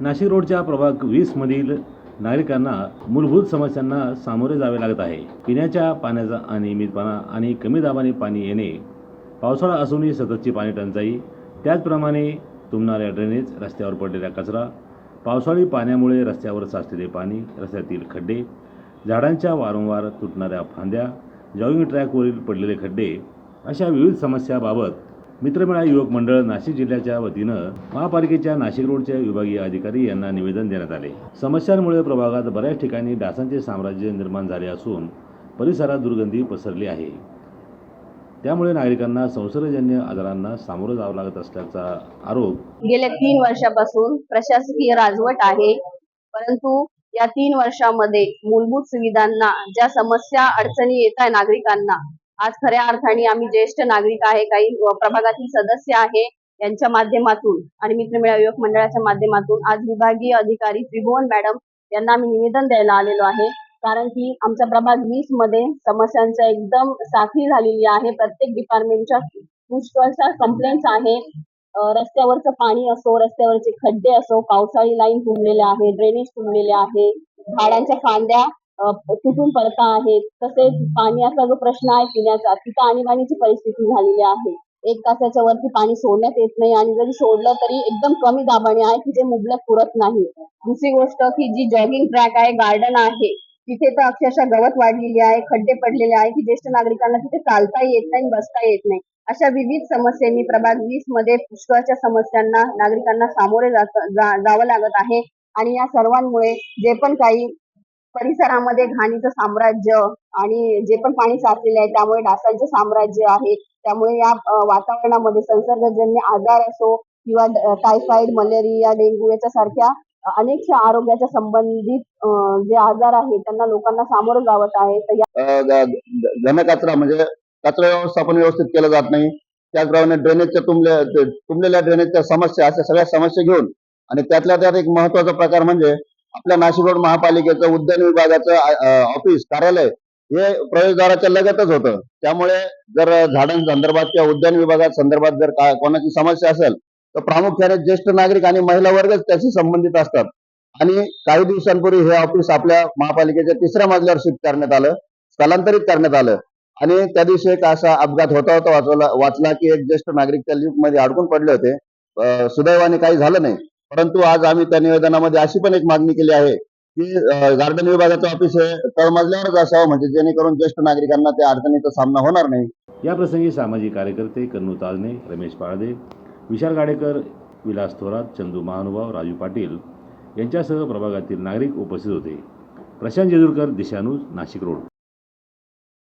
नाशिक रोडच्या प्रभाग वीसमधील नागरिकांना मूलभूत समस्यांना सामोरे जावे लागत आहे. पिण्याच्या पाण्याचा अनियमितपणा आणि कमी दाबाने पाणी येणे पावसाळा असूनही सततची पाणी टंचाई त्याचप्रमाणे तुंबणाऱ्या ड्रेनेज रस्त्यावर पडलेला कचरा पावसाळी पाण्यामुळे रस्त्यावर साचलेले पाणी रस्त्यातील खड्डे झाडांच्या वारंवार तुटणाऱ्या फांद्या जॉगिंग ट्रॅकवरील पडलेले खड्डे अशा विविध समस्याबाबत मित्रमेळा युवक मंडळ नाशिक जिल्ह्याच्या वतीनं महापालिकेच्या नाशिक रोडच्या विभागीय अधिकारी यांना निवेदन देण्यात आले. समस्यांमुळे प्रभागात बऱ्याच ठिकाणी डासांचे साम्राज्य निर्माण झाले असून परिसरात दुर्गंधी पसरली आहे. त्यामुळे नागरिकांना संसर्गजन्य आजारांना सामोरं जावं लागत असल्याचा आरोप गेल्या तीन वर्षापासून प्रशासकीय राजवट आहे. परंतु या तीन वर्षामध्ये मूलभूत सुविधांना ज्या समस्या अडचणी येत आहे नागरिकांना आज खऱ्या अर्थाने आम्ही ज्येष्ठ नागरिक आहे काही प्रभागातील सदस्य आहे यांच्या माध्यमातून आणि मित्रमेळा युवक मंडळाच्या माध्यमातून आज विभागीय अधिकारी त्रिभुवन मॅडम यांना आम्ही निवेदन द्यायला आलेलो आहे. कारण की आमचा प्रभाग वीसमध्ये समस्यांचा एकदम साखळी झालेली आहे. प्रत्येक डिपार्टमेंटच्या पुष्कळशा कंप्लेंट्स आहे. रस्त्यावरचं पाणी असो रस्त्यावरचे खड्डे असो पावसाळी लाईन तुंबलेल्या आहे ड्रेनेज तुंबलेले आहे. झाडांच्या फांद्या अं, तुटून पडता आहेत? तसेच पाण्याचा जो प्रश्न आहे पिण्याचा तिथं आणीबाणीची परिस्थिती झालेली आहे. एक तासाच्या वरती पाणी सोडण्यात येत नाही आणि जरी सोडलं तरी एकदम कमी दाबाने आहे की जे मुबलक पुरत नाही. दुसरी गोष्ट की जी जॉगिंग ट्रॅक आहे गार्डन आहे तिथे तर अक्षरशः गवत वाढलेली आहे खड्डे पडलेले आहे की ज्येष्ठ नागरिकांना तिथे चालता येत नाही बसता येत नाही. अशा विविध समस्यांनी प्रभाग वीसमध्ये पुष्कळच्या समस्यांना नागरिकांना सामोरे जा- जावं लागत आहे. आणि या सर्वांमुळे जे पण काही परिसरामध्ये घाणीचं साम्राज्य आणि जे पण पाणी साचलेलं आहे त्यामुळे डासांचं साम्राज्य आहे. त्यामुळे या वातावरणामध्ये संसर्गजन्य आजार असो किंवा टायफॉइड मलेरिया डेंग्यू याच्यासारख्या अनेक आरोग्याच्या संबंधित जे आजार आहेत त्यांना लोकांना सामोरं जावत आहे. घन कचरा घनकचरा म्हणजे कचरा व्यवस्थापन व्यवस्थित केलं जात नाही. त्याचप्रमाणे ड्रेनेजच्या तुंबल्या तुंबलेल्या ड्रेनेजच्या समस्या अशा सगळ्या समस्या घेऊन आणि त्यातल्या त्यात एक महत्त्वाचा प्रकार म्हणजे आपल्या नाशिक रोड महापालिकेचं उद्यान विभागाचं ऑफिस कार्यालय हे प्रवेशद्वाराच्या लगतच होतं. त्यामुळे जर झाडांसंदर्भात किंवा उद्यान विभागात संदर्भात जर कोणाची समस्या असेल तर प्रामुख्याने ज्येष्ठ नागरिक आणि महिला वर्गच त्याशी संबंधित असतात. आणि काही दिवसांपूर्वी हे ऑफिस आपल्या महापालिकेच्या तिसऱ्या मजल्यावर शिफ्ट करण्यात आलं स्थलांतरित करण्यात आलं. आणि त्या दिवशी एक असा अपघात होता होता वाचवला वाचला की एक ज्येष्ठ नागरिक त्या लिफ्टमध्ये अडकून पडले होते. सुदैवाने काही झालं नाही. परंतु आज आम्ही त्या निवेदनामध्ये अशी पण एक मागणी केली आहे की गार्डन विभागाचं ऑफिस हे तळमजल्यावरच असावं म्हणजे जेणेकरून ज्येष्ठ नागरिकांना त्या अडचणीचा सामना होणार नाही. या प्रसंगी सामाजिक कार्यकर्ते कन्नू ताजने रमेश पाळदे विशाल गाडेकर विलास थोरात चंदू महानुभाव राजू पाटील यांच्यासह प्रभागातील नागरिक उपस्थित होते. प्रशांत जेजुरकर दिशानूज नाशिक रोड.